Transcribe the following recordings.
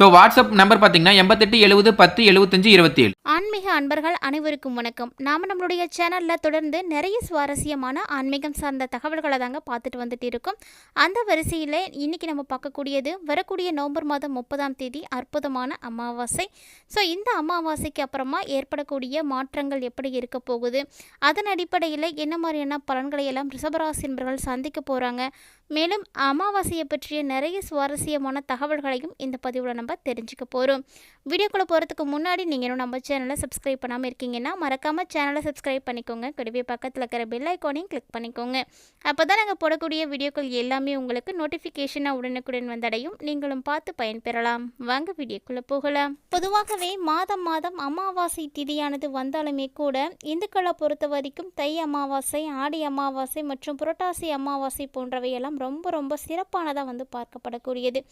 So WhatsApp number பார்த்தீங்கன்னா எண்பத்தெட்டு எழுபது பத்து எழுபத்தஞ்சு இருபத்தி ஏழு ஆன்மீக அன்பர்கள் அனைவருக்கும் வணக்கம். நாம் நம்மளுடைய சேனலில் தொடர்ந்து நிறைய சுவாரஸ்யமான ஆன்மீகம் சார்ந்த தகவல்களை தாங்க பார்த்துட்டு வந்துட்டு இருக்கோம். அந்த வரிசையில் இன்னைக்கு நம்ம பார்க்கக்கூடியது வரக்கூடிய நவம்பர் மாதம் முப்பதாம் தேதி அற்புதமான அமாவாசை. ஸோ இந்த அமாவாசைக்கு அப்புறமா ஏற்படக்கூடிய மாற்றங்கள் எப்படி இருக்க போகுது? அதன் அடிப்படையில் என்ன மாதிரியான பலன்களை எல்லாம் ரிஷபராசி என்பர்கள் சந்திக்க போகிறாங்க மேலும் அமாவாசையை பற்றிய நிறைய சுவாரஸ்யமான தகவல்களையும் இந்த பதிவில் நம்ம தெரிஞ்சுக்க போகிறோம் வீடியோக்குள்ளே போகிறதுக்கு முன்னாடி நீங்கள் இன்னும் நம்ம சேனலை சப்ஸ்கிரைப் பண்ணாமல் இருக்கீங்கன்னா மறக்காமல் சேனலை சப்ஸ்கிரைப் பண்ணிக்கோங்க. கூடவே பக்கத்தில் இருக்கிற பெல் ஐக்கானையும் கிளிக் பண்ணிக்கோங்க. அப்போ தான் நாங்கள் போடக்கூடிய வீடியோக்கள் எல்லாமே உங்களுக்கு நோட்டிஃபிகேஷனாக உடனுக்குடன் வந்தடையும். நீங்களும் பார்த்து பயன்பெறலாம். வாங்க வீடியோக்குள்ளே போகலாம். பொதுவாகவே மாதம் மாதம் அமாவாசை திதியானது வந்தாலுமே கூட இந்துக்களை பொறுத்த வரைக்கும் தை அமாவாசை ஆடி அமாவாசை மற்றும் புரட்டாசி அமாவாசை போன்றவையெல்லாம் ரொம்ப ரொம்ப சிறப்பானதாக வந்து பார்க்கப்படக்கூடியது.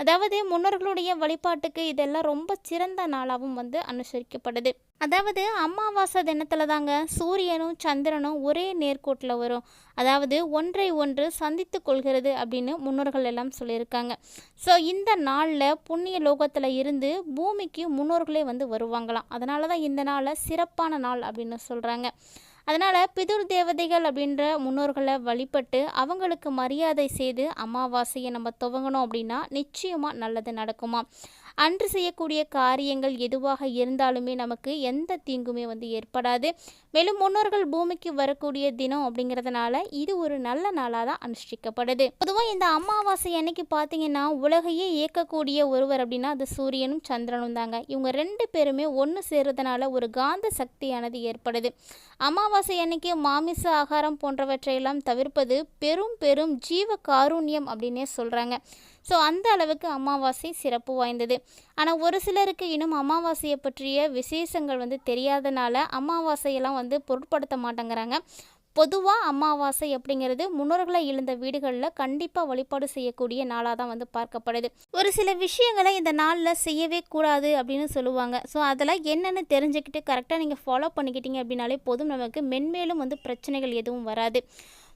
அதாவது முன்னோர்களுடைய வழிபாட்டுக்கு இதெல்லாம் ரொம்ப சிறந்த நாளாகவும் வந்து அனுசரிக்கப்படுது. அதாவது அமாவாசை தினத்தில் தாங்க சூரியனும் சந்திரனும் ஒரே நேர்கோட்டில் வரும். அதாவது ஒன்றை ஒன்று சந்தித்து கொள்கிறது அப்படின்னு முன்னோர்கள் எல்லாம் சொல்லியிருக்காங்க. ஸோ இந்த நாளில் புண்ணிய லோகத்தில் இருந்து பூமிக்கு முன்னோர்களே வந்து வருவாங்களாம். அதனால தான் இந்த நாளை சிறப்பான நாள் அப்படின்னு சொல்கிறாங்க அதனால் பிதுர் தேவதைகள் அப்படின்ற முன்னோர்களை வழிபட்டு அவங்களுக்கு மரியாதை செய்து அமாவாசையை நம்ம துவங்கணும் அப்படின்னா நிச்சயமாக நல்லது நடக்குமா அன்று செய்யக்கூடிய காரியங்கள் எதுவாக இருந்தாலுமே நமக்கு எந்த தீங்குமே வந்து ஏற்படாது. மேலும் முன்னோர்கள் பூமிக்கு வரக்கூடிய தினம் அப்படிங்கிறதுனால இது ஒரு நல்ல நாளாக தான் அனுஷ்டிக்கப்படுது. பொதுவாக இந்த அமாவாசை அன்னைக்கு பார்த்தீங்கன்னா உலகையே இயக்கக்கூடிய ஒருவர் அப்படின்னா அது சூரியனும் சந்திரனும் தாங்க. இவங்க ரெண்டு பேருமே ஒன்று சேர்றதுனால ஒரு காந்த சக்தியானது ஏற்படுது. அமாவாசை அன்னைக்கு மாமிச ஆகாரம் போன்றவற்றையெல்லாம் தவிர்ப்பது பெரும் பெரும் ஜீவ காருண்யம் அப்படின்னே சொல்கிறாங்க ஸோ அந்த அளவுக்கு அமாவாசை சிறப்பு வாய்ந்தது. ஆனால் ஒரு சிலருக்கு இன்னும் அமாவாசையை பற்றிய விசேஷங்கள் வந்து தெரியாதனால அமாவாசையெல்லாம் வந்து பொருட்படுத்த மாட்டேங்கிறாங்க. பொதுவாக அமாவாசை அப்படிங்கிறது முன்னோர்களை இழந்த வீடுகளில் கண்டிப்பாக வழிபாடு செய்யக்கூடிய நாளாக தான் வந்து பார்க்கப்படுது. ஒரு சில விஷயங்களை இந்த நாளில் செய்யவே கூடாது அப்படின்னு சொல்லுவாங்க. ஸோ அதில் என்னென்னு தெரிஞ்சுக்கிட்டு கரெக்டாக நீங்கள் ஃபாலோ பண்ணிக்கிட்டீங்க அப்படின்னாலே போதும். நமக்கு மென்மேலும் வந்து பிரச்சனைகள் எதுவும் வராது.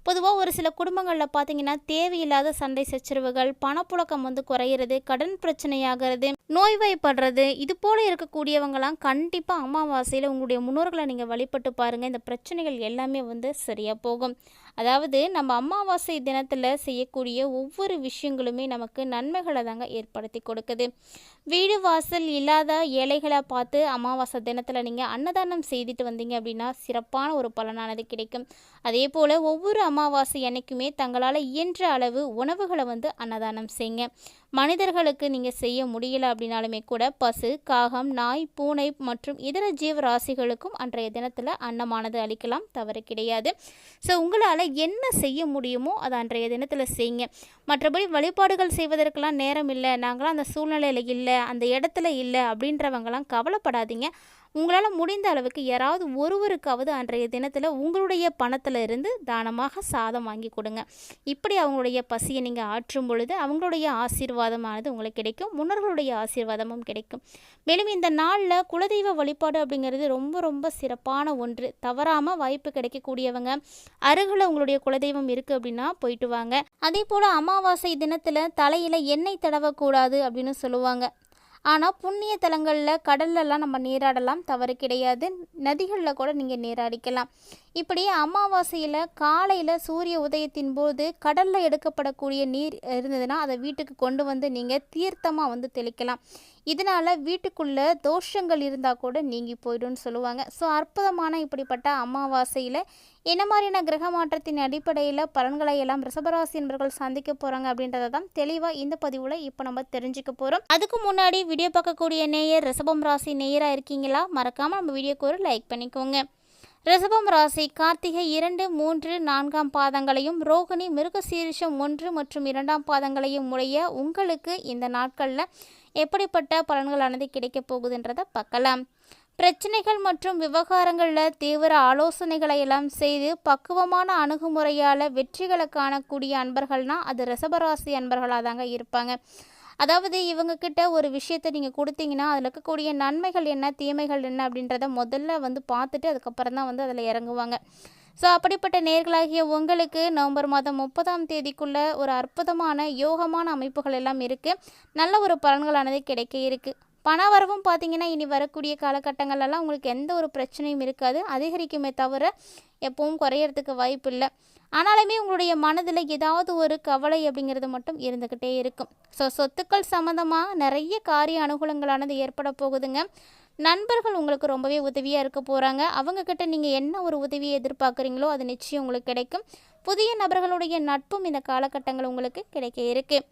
பொதுவாக ஒரு சில குடும்பங்களில் பார்த்தீங்கன்னா தேவையில்லாத சண்டை சச்சரவுகள் பணப்புழக்கம் வந்து குறையிறது கடன் பிரச்சனையாகிறது நோய்வாய்ப்படுறது. இது போல் இருக்கக்கூடியவங்களாம் கண்டிப்பாக அமாவாசையில் உங்களுடைய முன்னோர்களை நீங்கள் வழிபட்டு பாருங்கள் இந்த பிரச்சனைகள் எல்லாமே வந்து சரியாக போகும். அதாவது நம்ம அமாவாசை தினத்தில் செய்யக்கூடிய ஒவ்வொரு விஷயங்களுமே நமக்கு நன்மைகளை தாங்க ஏற்படுத்தி கொடுக்குது. வீடு வாசல் இல்லாத ஏழைகளை பார்த்து அமாவாசை தினத்தில் நீங்கள் அன்னதானம் செய்துட்டு வந்தீங்க அப்படின்னா சிறப்பான ஒரு பலனானது கிடைக்கும். அதே போல் ஒவ்வொரு அமாவாசை அன்னைக்குமே தங்களால் இயன்ற அளவு உணவுகளை வந்து அன்னதானம் செய்யுங்க. மனிதர்களுக்கு நீங்கள் செய்ய முடியல அப்படின்னாலுமே கூட பசு காகம் நாய் பூனை மற்றும் இதர ஜீவராசிகளுக்கும் அன்றைய தினத்தில் அன்னமானது அளிக்கலாம் தவறு கிடையாது. ஸோ உங்களால் என்ன செய்ய முடியுமோ அதை அன்றைய தினத்தில் செய்யுங்க மற்றபடி வழிபாடுகள் செய்வதற்கெல்லாம் நேரம் இல்லை நாங்களாம் அந்த சூழ்நிலையில் இல்லை அந்த இடத்துல இல்லை அப்படின்றவங்கலாம் கவலைப்படாதீங்க. உங்களால் முடிந்த அளவுக்கு யாராவது ஒருவருக்காவது அன்றைய தினத்தில் உங்களுடைய பணத்தில் இருந்து தானமாக சாதம் வாங்கி கொடுங்க. இப்படி அவங்களுடைய பசியை நீங்கள் ஆற்றும் பொழுது அவங்களுடைய ஆசீர்வாதமானது உங்களுக்கு கிடைக்கும். முன்னோர்களுடைய ஆசீர்வாதமும் கிடைக்கும். மேலும் இந்த நாளில் குலதெய்வ வழிபாடு அப்படிங்கிறது ரொம்ப ரொம்ப சிறப்பான ஒன்று. தவறாமல் வாய்ப்பு கிடைக்கக்கூடியவங்க அருகில் உங்களுடைய குலதெய்வம் இருக்குது அப்படின்னா போயிட்டு வாங்க. அதே போல் அமாவாசை தினத்தில் தலையில் எண்ணெய் தடவக்கூடாது அப்படின்னு சொல்லுவாங்க. ஆனால் புண்ணிய தலங்களில் கடல்லலாம் நம்ம நீராடலாம் தவறு கிடையாது. நதிகளில் கூட நீங்கள் நீராடிக்கலாம். இப்படி அமாவாசையில் காலையில் சூரிய உதயத்தின் போது கடலில் எடுக்கப்படக்கூடிய நீர் இருந்ததுன்னா அதை வீட்டுக்கு கொண்டு வந்து நீங்கள் தீர்த்தமாக வந்து தெளிக்கலாம். இதனால் வீட்டுக்குள்ளே தோஷங்கள் இருந்தால் கூட நீங்கி போய்டும்னு சொல்லுவாங்க. ஸோ அற்புதமான இப்படிப்பட்ட அமாவாசையில் என்ன மாதிரியான கிரக மாற்றத்தின் அடிப்படையில் பலன்களை எல்லாம் ரிஷபராசி என்பவர்கள் சந்திக்க போகிறாங்க அப்படின்றத தான் தெளிவாக இந்த பதிவில் இப்போ நம்ம தெரிஞ்சுக்க போகிறோம் அதுக்கு முன்னாடி வீடியோ பார்க்கக்கூடிய நேயர் ரிஷபம் ராசி நேயராக இருக்கீங்களா? மறக்காமல் நம்ம வீடியோக்கு ஒரு லைக் பண்ணிக்கோங்க. ரிஷபம் ராசி கார்த்திகை இரண்டு மூன்று நான்காம் பாதங்களையும் ரோகிணி மிருகசீரிஷம் ஒன்று மற்றும் இரண்டாம் பாதங்களையும் உடைய உங்களுக்கு இந்த நாட்களில் எப்படிப்பட்ட பலன்களானது கிடைக்கப் போகுதுன்றதை பார்க்கலாம். பிரச்சனைகள் மற்றும் விவகாரங்களில் தீவிர ஆலோசனைகளை எல்லாம் செய்து பக்குவமான அணுகுமுறையால் வெற்றிகளை காணக்கூடிய அன்பர்கள்னால் அது ரிஷபராசி அன்பர்களாக தாங்க இருப்பாங்க. அதாவது இவங்க கிட்ட ஒரு விஷயத்தை நீங்கள் கொடுத்தீங்கன்னா அதில் இருக்கக்கூடிய நன்மைகள் என்ன தீமைகள் என்ன அப்படின்றத முதல்ல வந்து பார்த்துட்டு அதுக்கப்புறம் தான் வந்து அதில் இறங்குவாங்க. ஸோ அப்படிப்பட்ட நேர்களாகிய உங்களுக்கு நவம்பர் மாதம் முப்பதாம் தேதிக்குள்ள ஒரு அற்புதமான யோகமான அமைப்புகள் எல்லாம் இருக்குது நல்ல ஒரு பலன்களானது கிடைக்க இருக்குது பணவரவும் பார்த்தீங்கன்னா இனி வரக்கூடிய காலகட்டங்கள்லாம் உங்களுக்கு எந்த ஒரு பிரச்சனையும் இருக்காது. அதிகரிக்குமே தவிர எப்பவும் குறையறதுக்கு வாய்ப்பு இல்லை. ஆனாலுமே உங்களுடைய மனதில் ஏதாவது ஒரு கவலை அப்படிங்கிறது மட்டும் இருந்துக்கிட்டே இருக்கும். ஸோ சொத்துக்கள் சம்மந்தமாக நிறைய காரிய அனுகூலங்களானது ஏற்பட போகுதுங்க. நண்பர்கள் உங்களுக்கு ரொம்பவே உதவியாக இருக்க போகிறாங்க அவங்கக்கிட்ட நீங்கள் என்ன ஒரு உதவியை எதிர்பார்க்குறீங்களோ அது நிச்சயம் உங்களுக்கு கிடைக்கும். புதிய நபர்களுடைய நட்பும் இந்த காலகட்டங்கள் உங்களுக்கு கிடைக்க இருக்குது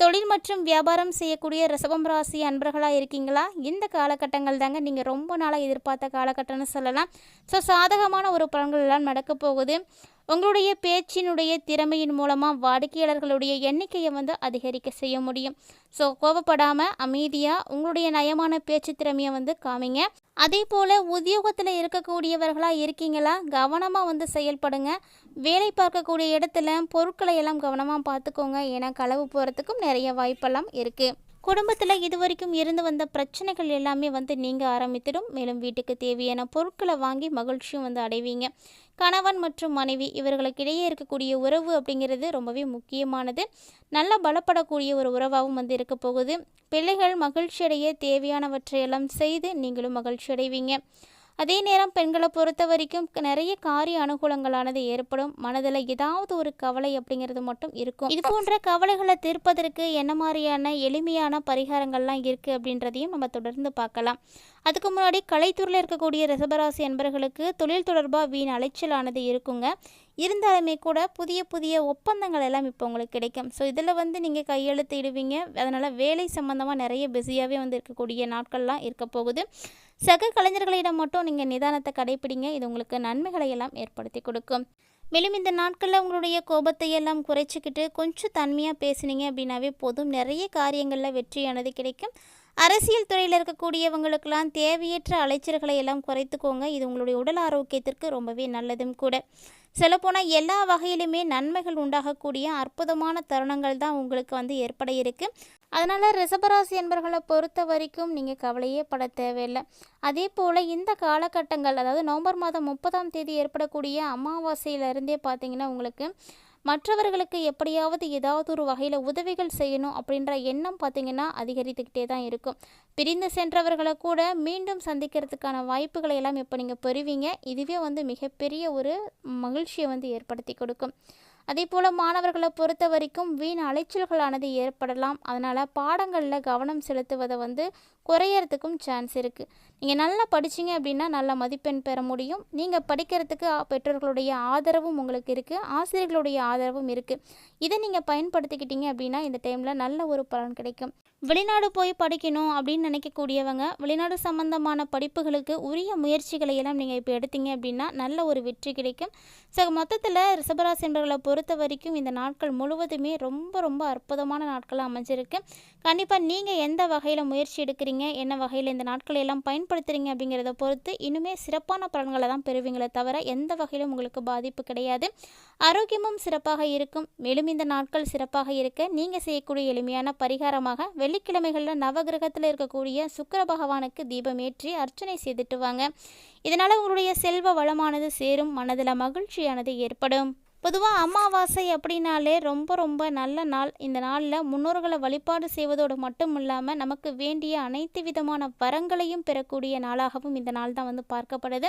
தொழில் மற்றும் வியாபாரம் செய்யக்கூடிய ரிசபம் ராசி அன்பர்களாக இருக்கீங்களா? இந்த காலகட்டங்கள் தாங்க நீங்கள் ரொம்ப நாளாக எதிர்பார்த்த காலகட்டம்னு சொல்லலாம். ஸோ சாதகமான ஒரு பலன்கள் எல்லாம் நடக்க போகுது. உங்களுடைய பேச்சினுடைய திறமையின் மூலமாக வாடிக்கையாளர்களுடைய எண்ணிக்கையை வந்து அதிகரிக்க செய்ய முடியும். ஸோ கோபப்படாமல் அமைதியாக உங்களுடைய நயமான பேச்சு திறமையை வந்து காமிங்க. அதே போல் உத்தியோகத்தில் இருக்கக்கூடியவர்களாக இருக்கீங்களா கவனமாக வந்து செயல்படுங்க. வேலை பார்க்கக்கூடிய இடத்துல பொருட்களை எல்லாம் கவனமாக பார்த்துக்கோங்க. ஏன்னா களவு போகிறதுக்கும் நிறைய வாய்ப்பெல்லாம் இருக்குது குடும்பத்தில் இதுவரைக்கும் இருந்து வந்த பிரச்சனைகள் எல்லாமே வந்து நீங்கள் ஆரம்பித்திடும். மேலும் வீட்டுக்கு தேவையான பொருட்களை வாங்கி மகிழ்ச்சியும் வந்து அடைவீங்க. கணவன் மற்றும் மனைவி இவர்களுக்கு இடையே இருக்கக்கூடிய உறவு அப்படிங்கிறது ரொம்பவே முக்கியமானது. நல்லா பலப்படக்கூடிய ஒரு உறவாகவும் வந்து இருக்க போகுது. பிள்ளைகள் மகிழ்ச்சி அடைய தேவையானவற்றையெல்லாம் செய்து நீங்களும் மகிழ்ச்சி அடைவீங்க அதே நேரம் பெண்களை பொறுத்த வரைக்கும் நிறைய காரிய அனுகூலங்களானது ஏற்படும். மனதில் ஏதாவது ஒரு கவலை அப்படிங்கிறது மட்டும் இருக்கும். இது போன்ற கவலைகளை தீர்ப்பதற்கு என்ன மாதிரியான எளிமையான பரிகாரங்கள்லாம் இருக்குது அப்படின்றதையும் நம்ம தொடர்ந்து பார்க்கலாம். அதுக்கு முன்னாடி கலைத்துறையில் இருக்கக்கூடிய ரிசபராசி என்பர்களுக்கு தொழில் தொடர்பாக வீண் அலைச்சலானது இருக்குங்க. இருந்தாலுமே கூட புதிய புதிய ஒப்பந்தங்கள் எல்லாம் இப்போ உங்களுக்கு கிடைக்கும். ஸோ இதில் வந்து நீங்கள் கையெழுத்து இடுவீங்க அதனால் வேலை சம்மந்தமாக நிறைய பிஸியாகவே வந்து இருக்கக்கூடிய நாட்கள்லாம் இருக்க போகுது. சக கலைஞர்களிடம் மட்டும் நீங்கள் நிதானத்தை கடைப்பிடிங்க. இது உங்களுக்கு நன்மைகளை எல்லாம் ஏற்படுத்தி கொடுக்கும். மேலும் இந்த நாட்களில் உங்களுடைய கோபத்தை எல்லாம் குறைச்சிக்கிட்டு கொஞ்சம் தன்மையாக பேசுனீங்க அப்படின்னாவே போதும். நிறைய காரியங்களில் வெற்றியானது கிடைக்கும். அரசியல் துறையில் இருக்கக்கூடியவங்களுக்கெல்லாம் தேவையற்ற அலைச்சல்களை எல்லாம் குறைத்துக்கோங்க. இது உங்களுடைய உடல் ஆரோக்கியத்திற்கு ரொம்பவே நல்லதும் கூட. சொல்லப்போனால் எல்லா வகையிலுமே நன்மைகள் உண்டாகக்கூடிய அற்புதமான தருணங்கள் தான் உங்களுக்கு வந்து ஏற்பட இருக்கு. அதனால் ரிசபராசி என்பர்களை பொறுத்த வரைக்கும் நீங்கள் கவலையே பட தேவையில்லை. அதே போல் இந்த காலகட்டங்கள் அதாவது நவம்பர் மாதம் முப்பதாம் தேதி ஏற்படக்கூடிய அமாவாசையிலிருந்தே பார்த்தீங்கன்னா உங்களுக்கு மற்றவர்களுக்கு எப்படியாவது ஏதாவது ஒரு வகையில் உதவிகள் செய்யணும் அப்படின்ற எண்ணம் பார்த்தீங்கன்னா அதிகரித்துக்கிட்டே தான் இருக்கும். பிரிந்து சென்றவர்களை கூட மீண்டும் சந்திக்கிறதுக்கான வாய்ப்புகளை எல்லாம் இப்போ நீங்கள் பெறுவீங்க. இதுவே வந்து மிகப்பெரிய ஒரு மகிழ்ச்சியை வந்து ஏற்படுத்தி கொடுக்கும். அதே போல் மாணவர்களை பொறுத்த வரைக்கும் வீண் அலைச்சல்களானது ஏற்படலாம். அதனால் பாடங்களில் கவனம் செலுத்துவதை வந்து குறையறதுக்கும் சான்ஸ் இருக்குது நீங்கள் நல்லா படிச்சீங்க அப்படின்னா நல்ல மதிப்பெண் பெற முடியும். நீங்கள் படிக்கிறதுக்கு பெற்றோர்களுடைய ஆதரவும் உங்களுக்கு இருக்குது ஆசிரியர்களுடைய ஆதரவும் இருக்குது இதை நீங்கள் பயன்படுத்திக்கிட்டீங்க அப்படின்னா இந்த டைமில் நல்ல ஒரு பலன் கிடைக்கும். வெளிநாடு போய் படிக்கணும் அப்படின்னு நினைக்கக்கூடியவங்க வெளிநாடு சம்பந்தமான படிப்புகளுக்கு உரிய முயற்சிகளை எல்லாம் நீங்கள் இப்போ எடுத்தீங்க அப்படின்னா நல்ல ஒரு வெற்றி கிடைக்கும். ஸோ மொத்தத்தில் ரிசபராசி என்பவர்களை பொறுத்த பொறுத்த வரைக்கும் இந்த நாட்கள் முழுவதுமே ரொம்ப ரொம்ப அற்புதமான நாட்களாக அமைஞ்சிருக்கு. கண்டிப்பாக நீங்கள் எந்த வகையில் முயற்சி எடுக்கிறீங்க? என்ன வகையில் இந்த நாட்களை எல்லாம் பயன்படுத்துகிறீங்க அப்படிங்கிறத பொறுத்து இன்னுமே சிறப்பான பலன்களை தான் பெறுவீங்களே தவிர எந்த வகையிலும் உங்களுக்கு பாதிப்பு கிடையாது. ஆரோக்கியமும் சிறப்பாக இருக்கும். மேலும் இந்த நாட்கள் சிறப்பாக இருக்க நீங்கள் செய்யக்கூடிய எளிமையான பரிகாரமாக வெள்ளிக்கிழமைகளில் நவகிரகத்தில் இருக்கக்கூடிய சுக்கர பகவானுக்கு தீபம் ஏற்றி அர்ச்சனை செய்துட்டு வாங்க. இதனால் உங்களுடைய செல்வ வளமானது சேரும். மனதில் மகிழ்ச்சியானது ஏற்படும். பொதுவாக அமாவாசை அப்படின்னாலே ரொம்ப ரொம்ப நல்ல நாள். இந்த நாளில் முன்னோர்களை வழிபாடு செய்வதோடு மட்டும் இல்லாமல் நமக்கு வேண்டிய அனைத்து விதமான வரங்களையும் பெறக்கூடிய நாளாகவும் இந்த நாள் தான் வந்து பார்க்கப்படுது.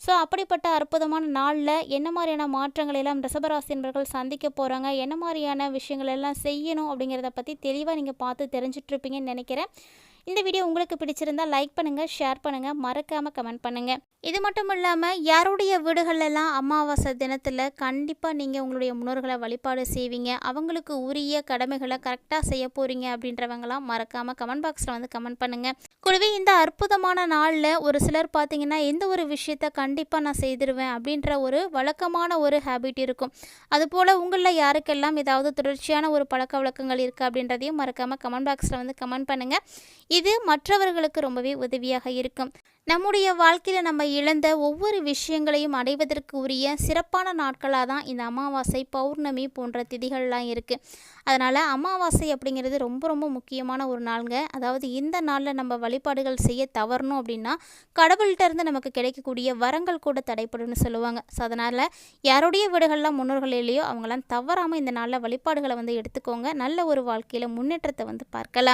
ஸோ அப்படிப்பட்ட அற்புதமான நாளில் என்ன மாதிரியான மாற்றங்களை எல்லாம் ரிஷபராசி சந்திக்க போகிறாங்க என்ன மாதிரியான விஷயங்கள் எல்லாம் செய்யணும் அப்படிங்கிறத பற்றி தெளிவாக நீங்கள் பார்த்து தெரிஞ்சிட்ருப்பீங்கன்னு நினைக்கிறேன். இந்த வீடியோ உங்களுக்கு பிடிச்சிருந்தா லைக் பண்ணுங்கள் ஷேர் பண்ணுங்கள் மறக்காமல் கமெண்ட் பண்ணுங்கள் இது மட்டும் இல்லாமல் யாருடைய வீடுகளெல்லாம் அமாவாசை தினத்தில் கண்டிப்பாக நீங்கள் உங்களுடைய முன்னோர்களை வழிபாடு செய்வீங்க அவங்களுக்கு உரிய கடமைகளை கரெக்டாக செய்ய போகிறீங்க அப்படின்றவங்களாம் மறக்காமல் கமெண்ட் பாக்ஸில் வந்து கமெண்ட் பண்ணுங்கள் கூடவே இந்த அற்புதமான நாளில் ஒரு சிலர் பார்த்தீங்கன்னா எந்த ஒரு விஷயத்த கண்டிப்பாக நான் செய்திருவேன் அப்படின்ற ஒரு வழக்கமான ஒரு ஹேபிட் இருக்கும். அதுபோல் உங்களில் யாருக்கெல்லாம் ஏதாவது தொடர்ச்சியான ஒரு பழக்க வழக்கங்கள் இருக்குது அப்படின்றதையும் மறக்காமல் கமெண்ட் பாக்ஸில் வந்து கமெண்ட் பண்ணுங்கள் இது மற்றவர்களுக்கு ரொம்பவே உதவியாக இருக்கும். நம்முடைய வாழ்க்கையில் நம்ம இழந்த ஒவ்வொரு விஷயங்களையும் அடைவதற்கு உரிய சிறப்பான நாட்களாக தான் இந்த அமாவாசை பௌர்ணமி போன்ற திதிகள்லாம் இருக்குது அதனால் அமாவாசை அப்படிங்கிறது ரொம்ப ரொம்ப முக்கியமான ஒரு நாளுங்க. அதாவது இந்த நாளில் நம்ம வழிபாடுகள் செய்ய தவறணும் அப்படின்னா கடவுள்கிட்ட இருந்து நமக்கு கிடைக்கக்கூடிய வரங்கள் கூட தடைப்படும்னு சொல்லுவாங்க. ஸோ அதனால் யாருடைய வீடுகள்லாம் முன்னோர்கள் இல்லையோ அவங்களாம் தவறாமல் இந்த நாளில் வழிபாடுகளை வந்து எடுத்துக்கோங்க. நல்ல ஒரு வாழ்க்கையில் முன்னேற்றத்தை வந்து பார்க்கலாம்.